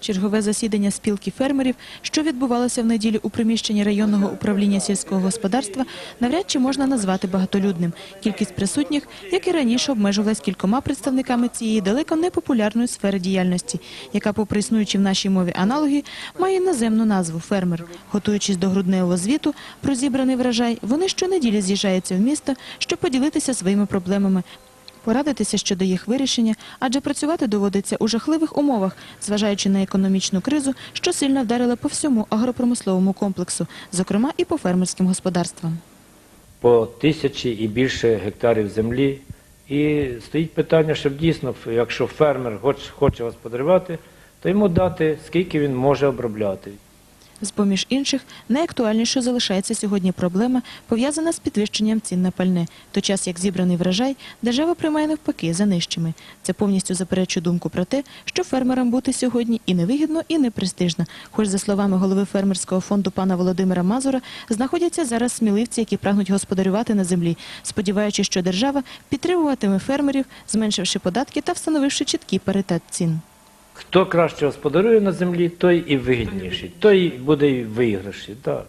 Чергове засідання спілки фермерів, що відбувалося в неділю у приміщенні районного управління сільського господарства, навряд чи можна назвати багатолюдним. Кількість присутніх, як і раніше, обмежувалась кількома представниками цієї далеко непопулярної сфери діяльності, яка, попри існуючі в нашій мові аналоги, має іноземну назву фермер. Готуючись до грудневого звіту про зібраний врожай, вони щонеділі з'їжджаються в місто, щоб поділитися своїми проблемами, порадитися щодо їх вирішення, адже працювати доводиться у жахливих умовах, зважаючи на економічну кризу, що сильно вдарила по всьому агропромисловому комплексу, зокрема і по фермерським господарствам. по тисячі і більше гектарів землі. І стоїть питання, щоб дійсно, якщо фермер хоч- хоче господарювати, то йому дати, скільки він може обробляти. З-поміж інших, найактуальнішою залишається сьогодні проблема, пов'язана з підвищенням цін на пальне, той час як зібраний врожай держава приймає навпаки за нижчими. Це повністю заперечує думку про те, що фермерам бути сьогодні і невигідно, і не престижно. Хоч, за словами голови фермерського фонду пана Володимира Мазура, знаходяться зараз сміливці, які прагнуть господарювати на землі, сподіваючись, що держава підтримуватиме фермерів, зменшивши податки та встановивши чіткий паритет цін. Хто краще господарує на землі, той і вигідніший, той буде і виграший. Так.